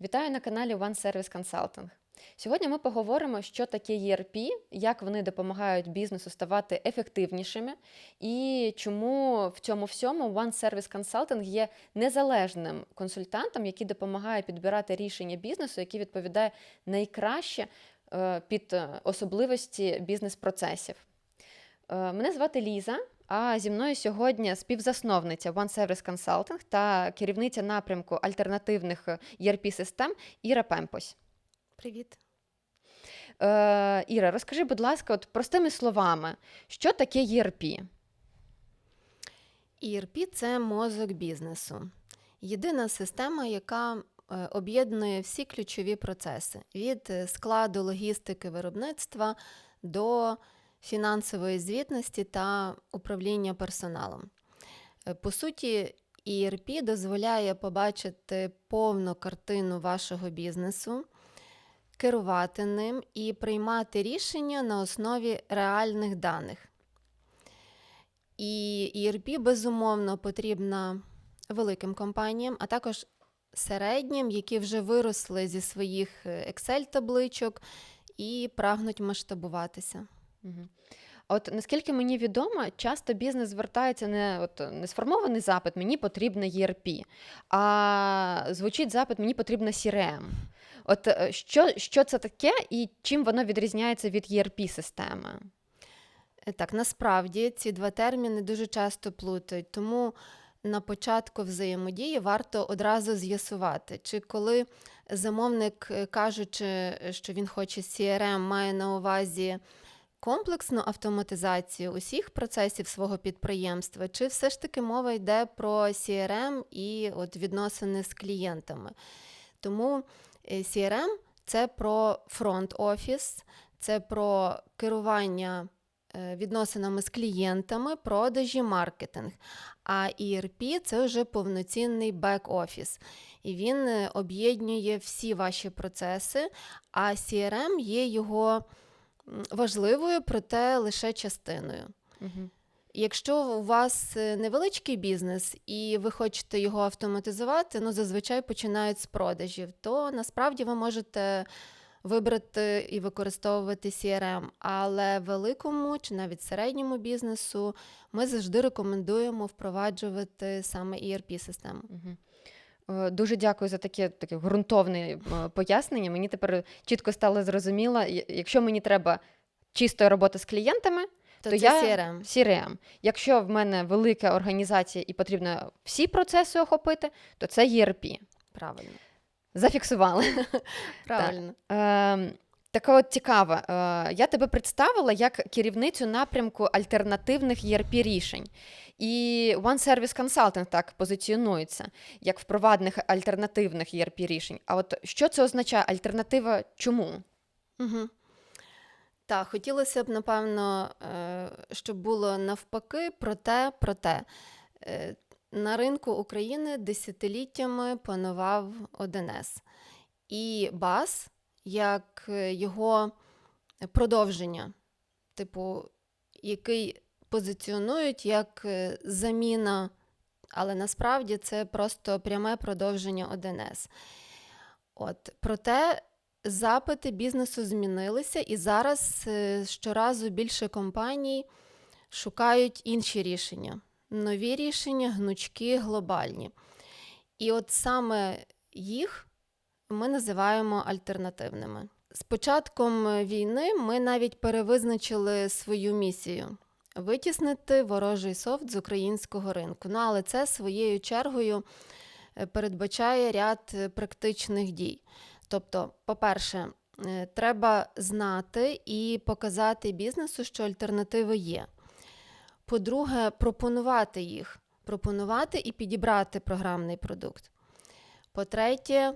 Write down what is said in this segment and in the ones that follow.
Вітаю на каналі One Service Consulting. Сьогодні ми поговоримо, що таке ERP, як вони допомагають бізнесу ставати ефективнішими, і чому в цьому всьому One Service Consulting є незалежним консультантом, який допомагає підбирати рішення бізнесу, які відповідає найкраще е, під е, особливості бізнес-процесів. Е, Мене звати Ліза. А зі мною сьогодні співзасновниця One Service Consulting та керівниця напрямку альтернативних erp систем Іра Пемпось. Привіт. Е, Іра, розкажи, будь ласка, от простими словами, що таке ERP? ERP – це мозок бізнесу. Єдина система, яка е, об'єднує всі ключові процеси від е, складу логістики виробництва до фінансової звітності та управління персоналом. Е, По суті, ERP дозволяє побачити повну картину вашого бізнесу, керувати ним і приймати рішення на основі реальних даних. І ERP, безумовно, потрібна великим компаніям, а також середнім, які вже виросли зі своїх е, Excel-табличок і прагнуть масштабуватися. От наскільки мені відомо, часто бізнес звертається не от не сформований запит, мені потрібна ERP, а звучить запит, мені потрібна CRM. От е, що, що це таке і чим воно відрізняється від ERP-системи? Е, Так, насправді ці два терміни дуже часто плутають, тому на початку взаємодії варто одразу з'ясувати, чи коли замовник, е, кажучи, що він хоче CRM, має на увазі комплексну автоматизацію усіх процесів свого підприємства, чи все ж таки мова йде про CRM і от відносини з клієнтами. Тому е, CRM – це про фронт-офіс, це про керування е, відносинами з клієнтами, продажі, маркетинг. А ERP – це вже повноцінний бек-офіс. І він е, об'єднує всі ваші процеси, а CRM є його важливою, проте лише частиною. Угу. Якщо у вас е, невеличкий бізнес і ви хочете його автоматизувати, ну зазвичай починають з продажів, то насправді ви можете вибрати і використовувати CRM. Але великому чи навіть середньому бізнесу ми завжди рекомендуємо впроваджувати саме ERP-систему. Угу. Дуже дякую за таке таке ґрунтовне е, пояснення. Мені тепер чітко стало зрозуміло, якщо мені треба чистої роботи з клієнтами, То, То я- CRM. CRM. Якщо в мене велика організація і потрібно всі процеси охопити, то це ERP. Правильно. Зафіксували. Правильно. Таке от цікаве. Е, я тебе представила як керівницю напрямку альтернативних ERP рішень. І One Service Consulting так позиціонується, як впровадних альтернативних ERP рішень. А от що це означає? Альтернатива чому? Угу. Так, хотілося б, напевно, е, щоб було навпаки, проте, проте. Е, На ринку України десятиліттями панував 1С. І БАС, як е, його продовження, типу, який позиціонують як е, заміна, але насправді це просто пряме продовження 1С. От, проте запити бізнесу змінилися, і зараз е, щоразу більше компаній шукають інші рішення, нові рішення, гнучкі, глобальні. І от саме їх ми називаємо альтернативними. З початком е, війни ми навіть перевизначили свою місію. Витіснити ворожий софт з українського ринку. Ну, але це своєю чергою е, передбачає ряд е, практичних дій. Тобто, по-перше, треба знати і показати бізнесу, що альтернативи є. По-друге, пропонувати їх, пропонувати і підібрати програмний продукт. По-третє,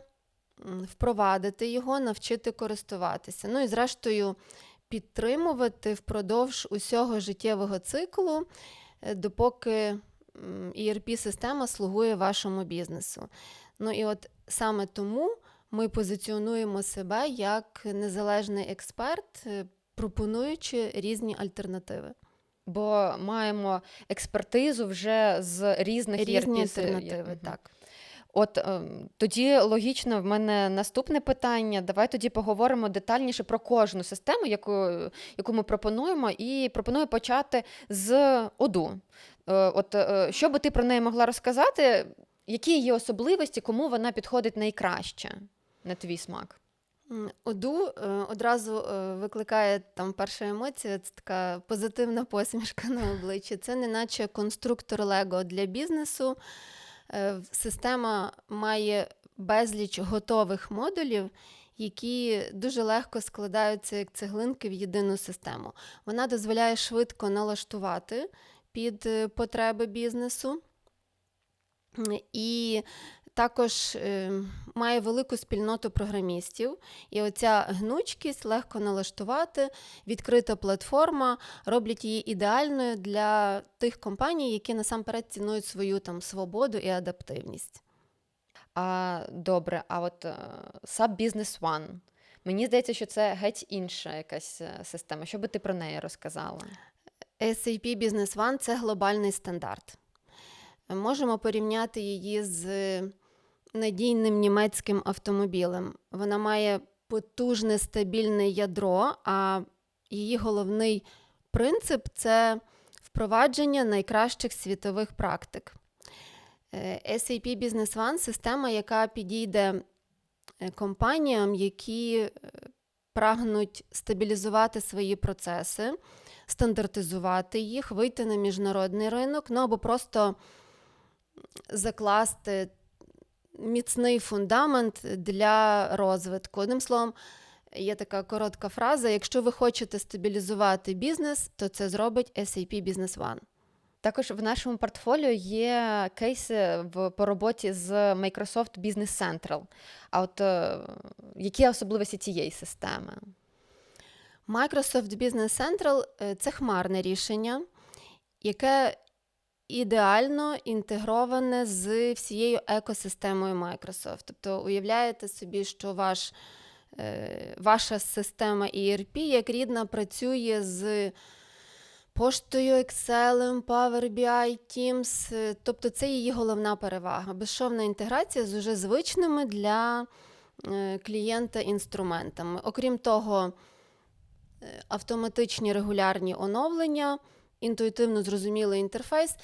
впровадити його, навчити користуватися. Ну і зрештою, підтримувати впродовж усього життєвого циклу, е, допоки м, ERP-система слугує вашому бізнесу. Ну і от саме тому ми позиціонуємо себе як незалежний експерт, е, пропонуючи різні альтернативи. Бо маємо експертизу вже з різних Різні ERP -си- альтернативи, так. От ем, тоді логічно в мене наступне питання. Давай тоді поговоримо детальніше про кожну систему, яку, яку ми пропонуємо, і пропоную почати з ОДУ. Е, От е, що би ти про неї могла розказати? Які її особливості, кому вона підходить найкраще на твій смак? Оду е, одразу викликає там перша емоція, це така позитивна посмішка на обличчі. Це не наче конструктор Лего для бізнесу. Е, Система має безліч готових модулів, які дуже легко складаються як цеглинки в єдину систему. Вона дозволяє швидко налаштувати під е, потреби бізнесу. І також е, має велику спільноту програмістів, і оця гнучкість легко налаштувати, відкрита платформа роблять її ідеальною для тих компаній, які насамперед цінують свою там свободу і адаптивність. А добре, а от е, SAP Business One. Мені здається, що це геть інша якась е, система. Що би ти про неї розказала? SAP Business One це глобальний стандарт. Можемо порівняти її з надійним німецьким автомобілем. Вона має потужне стабільне ядро, а її головний принцип це впровадження найкращих світових практик. Е, SAP Business One система, яка підійде е, компаніям, які е, прагнуть стабілізувати свої процеси, стандартизувати їх, вийти на міжнародний ринок, ну або просто закласти міцний фундамент для розвитку. Одним словом, є така коротка фраза: якщо ви хочете стабілізувати бізнес, то це зробить SAP Business One. Також в нашому портфоліо є кейси в, по роботі з Microsoft Business Central. А от е, які особливості цієї системи? Microsoft Business Central е, це хмарне рішення, яке ідеально інтегроване з всією екосистемою Microsoft. Тобто уявляєте собі, що ваш, е, ваша система ERP як рідна працює з поштою Excel, Power BI, Teams. е, Тобто це її головна перевага. Безшовна інтеграція з уже звичними для е, клієнта інструментами. Окрім того, автоматичні регулярні оновлення, інтуїтивно зрозумілий інтерфейс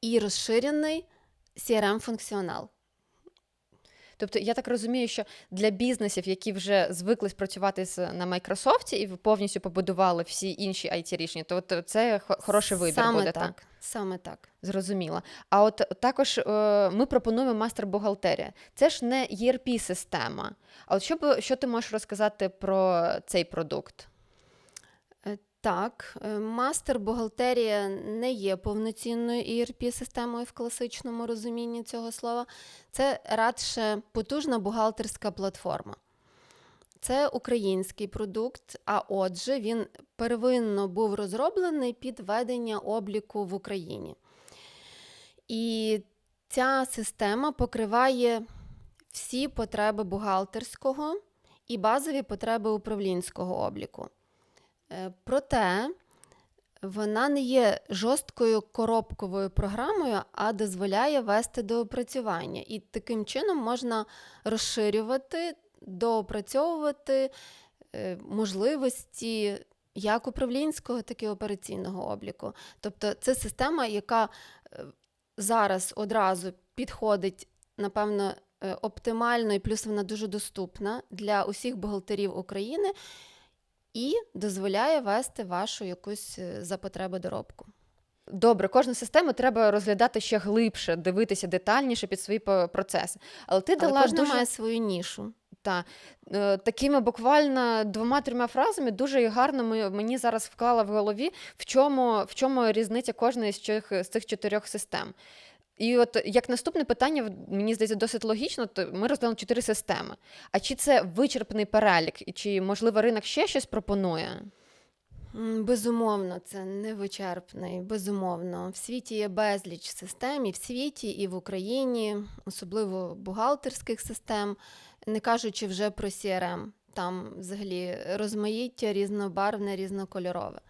і розширений CRM-функціонал. Тобто, я так розумію, що для бізнесів, які вже звикли працювати на Microsoft і повністю побудували всі інші it рішення, то це хороший вибір Саме буде. так. Саме так. Зрозуміло. А от також е, ми пропонуємо мастер бухгалтерія. Це ж не erp система А от що, що ти можеш розказати про цей продукт? Так, е, мастер бухгалтерія не є повноцінною ERP-системою в класичному розумінні цього слова. Це радше потужна бухгалтерська платформа. Це український продукт, а отже, він первинно був розроблений під ведення обліку в Україні. І ця система покриває всі потреби бухгалтерського і базові потреби управлінського обліку. Е, Проте вона не є жорсткою коробковою програмою, а дозволяє вести до опрацювання. І таким чином можна розширювати, доопрацьовувати е, можливості як управлінського, так і операційного обліку. Тобто це система, яка е, зараз одразу підходить, напевно, оптимально, і плюс вона дуже доступна для усіх бухгалтерів України і дозволяє вести вашу якусь е, за потреби доробку. Добре, кожну систему треба розглядати ще глибше, дивитися детальніше під свої процеси. Але ти Але дала кожна дуже має свою нішу. Та, е, такими буквально двома-трьома фразами дуже гарно мені зараз вклала в голові, в чому, в чому різниця кожної з цих, з цих чотирьох систем. І от як наступне питання, мені здається, досить логічно, то ми розглянули чотири системи. А чи це вичерпний перелік, і чи, можливо, ринок ще щось пропонує? Безумовно, це невичерпний, безумовно. В світі є безліч систем, і в світі, і в Україні, особливо бухгалтерських систем, не кажучи вже про CRM. Там взагалі розмаїття різнобарвне, різнокольорове.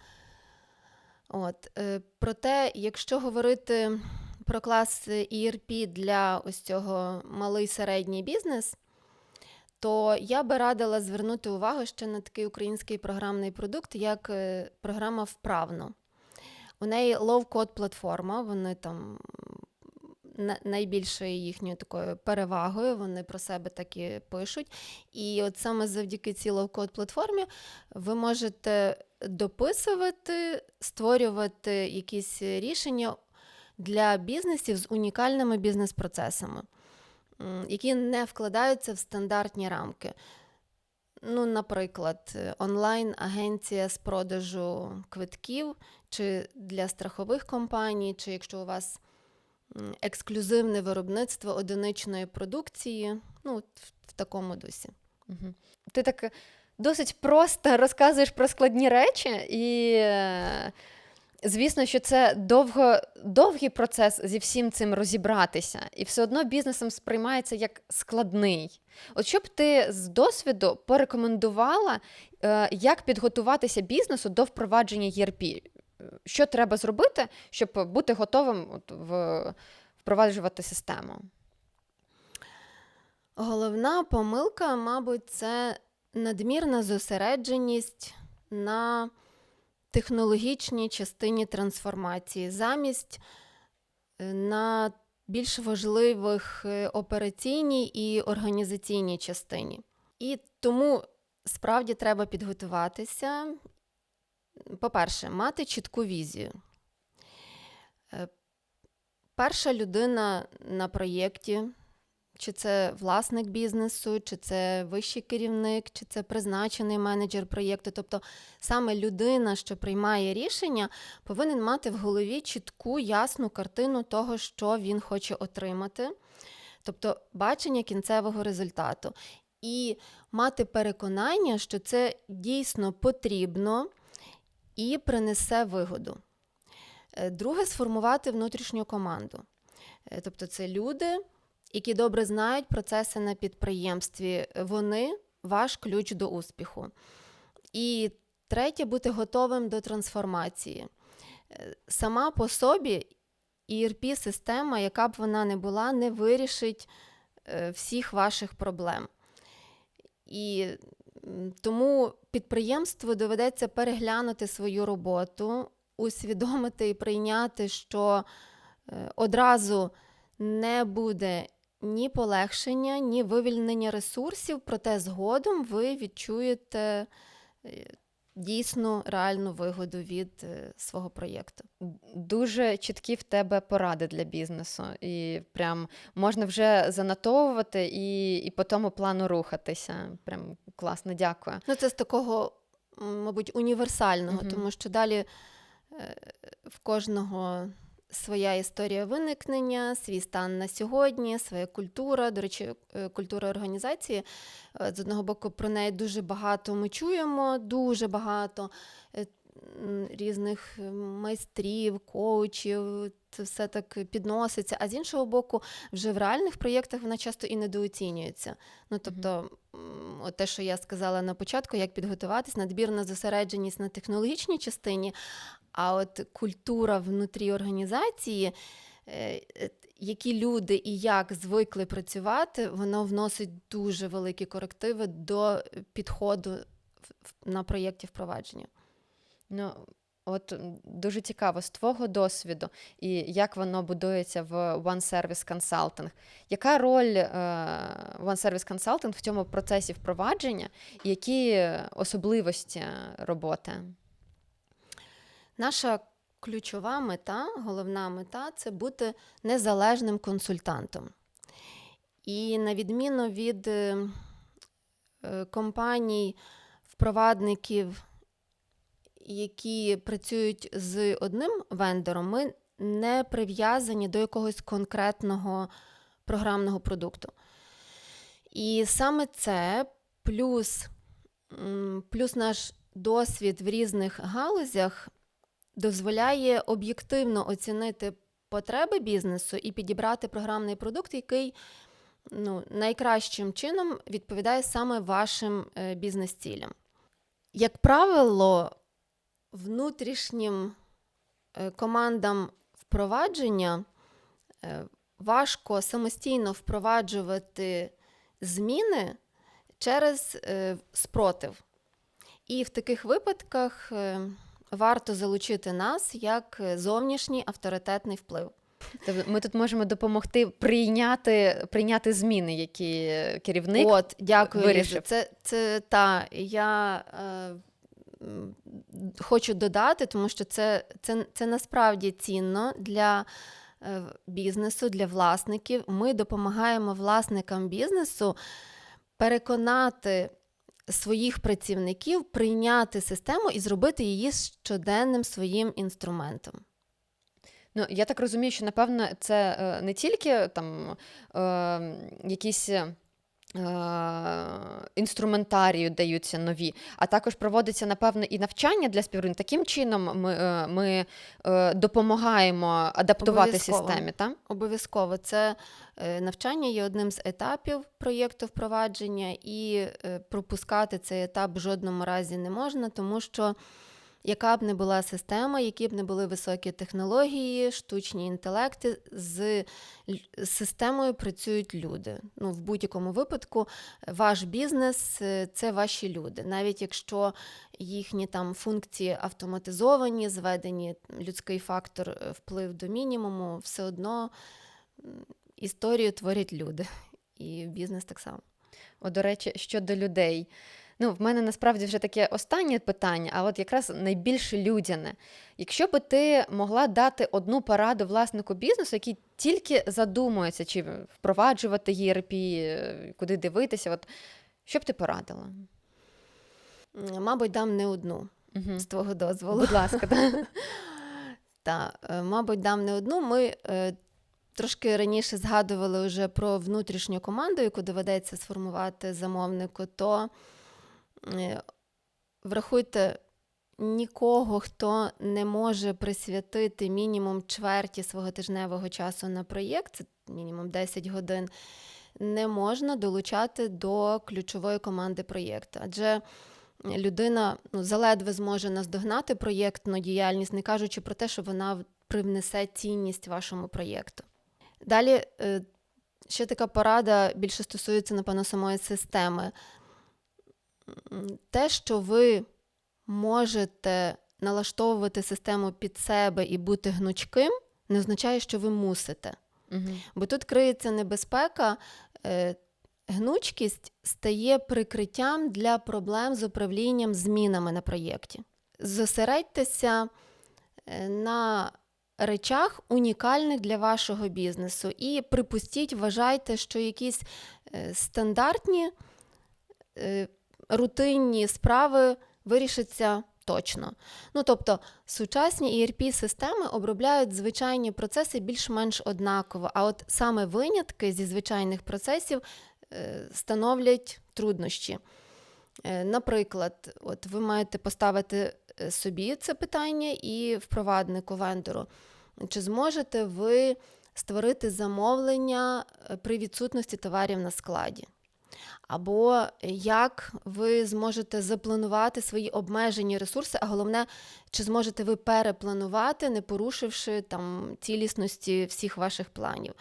От. е, Проте, якщо говорити про клас ERP для ось цього малий середній бізнес, то я би радила звернути увагу ще на такий український програмний продукт, як е, програма Вправно. У неї лоу-код платформа, вони там найбільшою їхньою такою перевагою, вони про себе так і пишуть. І от саме завдяки цій лоу-код платформі ви можете дописувати, створювати якісь рішення для бізнесів з унікальними бізнес-процесами, які не вкладаються в стандартні рамки. Ну, наприклад, е, онлайн-агенція з продажу квитків, чи для страхових компаній, чи якщо у вас ексклюзивне виробництво одиничної продукції, ну, в, такому дусі. Мгм. Ти так досить просто розказуєш про складні речі, і е, звісно, що це довго, довгий процес зі всім цим розібратися, і все одно бізнесом сприймається як складний. От що б ти з досвіду порекомендувала, е, як підготуватися бізнесу до впровадження ERP? Що треба зробити, щоб бути готовим от, в, впроваджувати систему? Головна помилка, мабуть, це надмірна зосередженість на технологічній частині трансформації, замість е, на більш важливих е, операційній і організаційній частині. І тому справді треба підготуватися. По-перше, мати чітку візію. Е, Перша людина на проєкті, чи це власник бізнесу, чи це вищий керівник, чи це призначений менеджер проєкту. Тобто саме людина, що приймає рішення, повинен мати в голові чітку, ясну картину того, що він хоче отримати, тобто бачення кінцевого результату. І мати переконання, що це дійсно потрібно і принесе вигоду. Е, Друге сформувати внутрішню команду. Е, Тобто, це люди, які добре знають процеси на підприємстві. Вони ваш ключ до успіху. І третє бути готовим до трансформації. Е, Сама по собі ERP-система, яка б вона не була, не вирішить е, всіх ваших проблем. І тому підприємству доведеться переглянути свою роботу, усвідомити і прийняти, що е, одразу не буде ні полегшення, ні вивільнення ресурсів, проте згодом ви відчуєте е, дійсну реальну вигоду від е, свого проєкту. Дуже чіткі в тебе поради для бізнесу, і прям можна вже занотовувати і, і по тому плану рухатися. Прям класно, дякую. Ну, це з такого, мабуть, універсального, Мгм. тому що далі е, в кожного своя історія виникнення, свій стан на сьогодні, своя культура. До речі, е, культура організації. е, З одного боку, про неї дуже багато ми чуємо, дуже багато е, різних майстрів, коучів. Це все так підноситься. А з іншого боку, вже в реальних проєктах вона часто і недооцінюється. Ну, тобто, от те, що я сказала на початку, як підготуватись, надбірна зосередженість на технологічній частині, а от культура внутрі організації, е, які люди і як звикли працювати, воно вносить дуже великі корективи до підходу на проєкті впровадження. Ну, от дуже цікаво з твого досвіду і як воно будується в One Service Consulting. Яка роль е, One Service Consulting в цьому процесі впровадження, які особливості роботи? Наша ключова мета, головна мета це бути незалежним консультантом. І на відміну від е, е, компаній, впровадників, які працюють з одним вендором, ми не прив'язані до якогось конкретного програмного продукту. І саме це плюс, плюс наш досвід в різних галузях дозволяє об'єктивно оцінити потреби бізнесу і підібрати програмний продукт, який ну, найкращим чином відповідає саме вашим е, бізнес-цілям. Як правило, внутрішнім е, командам впровадження е, важко самостійно впроваджувати зміни через спротив. І в таких випадках варто залучити нас як е, зовнішній авторитетний вплив. Тобто ми тут можемо допомогти прийняти, прийняти зміни, які керівник От, дякую, вирішив. Це, це та я е, хочу додати, тому що це, це, це насправді цінно для е, бізнесу, для власників. Ми допомагаємо власникам бізнесу переконати своїх працівників прийняти систему і зробити її щоденним своїм інструментом. Ну, я так розумію, що напевно це е, не тільки там е, якісь. Інструментарію даються нові, а також проводиться, напевно, і навчання для співробітників. Таким чином ми, е, ми е, допомагаємо адаптувати Обов'язково. системі. Та? Обов'язково це е, навчання є одним з етапів проєкту впровадження, і пропускати цей етап в жодному разі не можна, тому що яка б не була система, які б не були високі технології, штучні інтелекти, з системою працюють люди. Ну, в будь-якому випадку ваш бізнес е, це ваші люди. Навіть якщо їхні там функції автоматизовані, зведені, людський фактор е, вплив до мінімуму, все одно історію творять люди. І бізнес так само. О, до речі, щодо людей. Ну, в мене насправді вже таке останнє питання, а от якраз найбільш людяне. Якщо би ти могла дати одну пораду власнику бізнесу, який тільки задумується, чи впроваджувати ERP, е, куди дивитися, от що б ти порадила? Мабуть, дам не одну Угу. з твого дозволу. Будь ласка, да. Та, е, мабуть, дам не одну. Ми е, трошки раніше згадували вже про внутрішню команду, яку доведеться сформувати замовнику, то врахуйте, нікого, хто не може присвятити мінімум чверті свого тижневого часу на проєкт, це мінімум 10 годин, не можна долучати до ключової команди проєкту. Адже людина ну, заледве зможе наздогнати проєктну діяльність, не кажучи про те, що вона привнесе цінність вашому проєкту. Далі е, ще така порада більше стосується, напевно, самої системи. Те, що ви можете налаштовувати систему під себе і бути гнучким, не означає, що ви мусите. Угу. Бо тут криється небезпека. Е, Гнучкість стає прикриттям для проблем з управлінням змінами на проєкті. Зосередьтеся е, на речах унікальних для вашого бізнесу і припустіть, вважайте, що якісь е, стандартні рутинні справи вирішаться точно. Ну, тобто, сучасні ERP-системи обробляють звичайні процеси більш-менш однаково, а от саме винятки зі звичайних процесів е, становлять труднощі. Е, Наприклад, от ви маєте поставити е, собі це питання і впроваднику вендору. Чи зможете ви створити замовлення при відсутності товарів на складі? Або як ви зможете запланувати свої обмежені ресурси, а головне, чи зможете ви перепланувати, не порушивши там цілісності всіх ваших планів?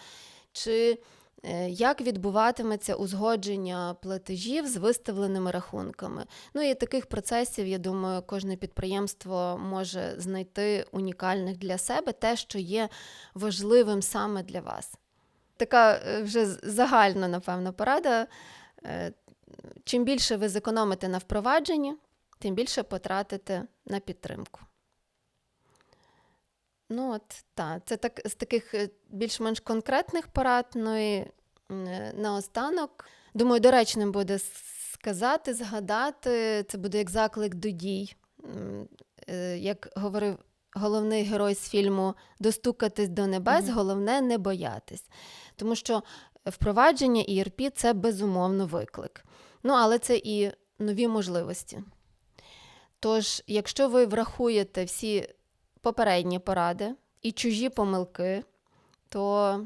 Чи е, як відбуватиметься узгодження платежів з виставленими рахунками? Ну і таких процесів, я думаю, кожне підприємство може знайти унікальних для себе те, що є важливим саме для вас. Така е, вже загальна, напевно, порада. Е, Чим більше ви зекономите на впровадженні, тим більше потратите на підтримку. Ну, от, та, це так, з таких е, більш-менш конкретних порад. Ну і е, наостанок, думаю, доречним буде сказати, згадати, це буде як заклик до дій. Як говорив головний герой з фільму Достукатись до небес, головне не боятись. Тому що впровадження ERP – це безумовно виклик. Ну, але це і нові можливості. Тож, якщо ви врахуєте всі попередні поради і чужі помилки, то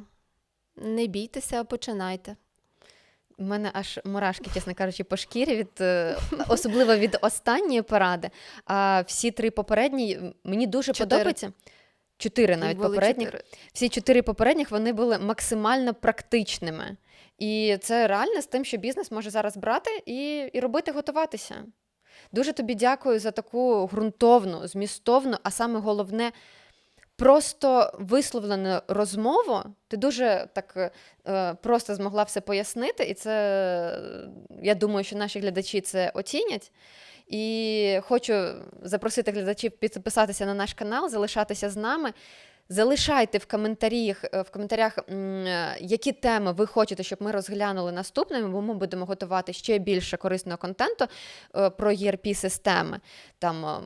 не бійтеся, а починайте. У мене аж мурашки, чесно кажучи, по шкірі від е, особливо від останньої поради. А всі три попередні мені дуже Чотири. подобаються. Чотири навіть було попередніх. чотири. Всі чотири попередніх вони були максимально практичними. І це реально з тим, що бізнес може зараз брати і, і робити, готуватися. Дуже тобі дякую за таку ґрунтовну, змістовну, а саме головне, просто висловлену розмову. Ти дуже так е, просто змогла все пояснити, і це я думаю, що наші глядачі це оцінять. І хочу запросити глядачів підписатися на наш канал, залишатися з нами. Залишайте в коментарях, в коментарях, е, які теми ви хочете, щоб ми розглянули наступними, бо ми будемо готувати ще більше корисного контенту е, про ERP-системи. Там е,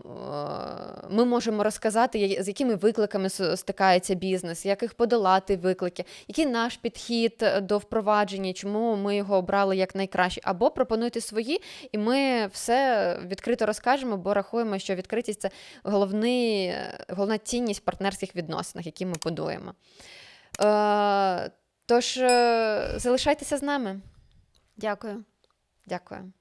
ми можемо розказати, з якими викликами стикається бізнес, як їх подолати виклики, який наш підхід е, до впровадження, чому ми його обрали як найкраще. Або пропонуйте свої, і ми все відкрито розкажемо, бо рахуємо, що відкритість це головний, е, головна цінність партнерських відносинах, які ми будуємо. Е, тож е, залишайтеся з нами. Дякую. Дякую.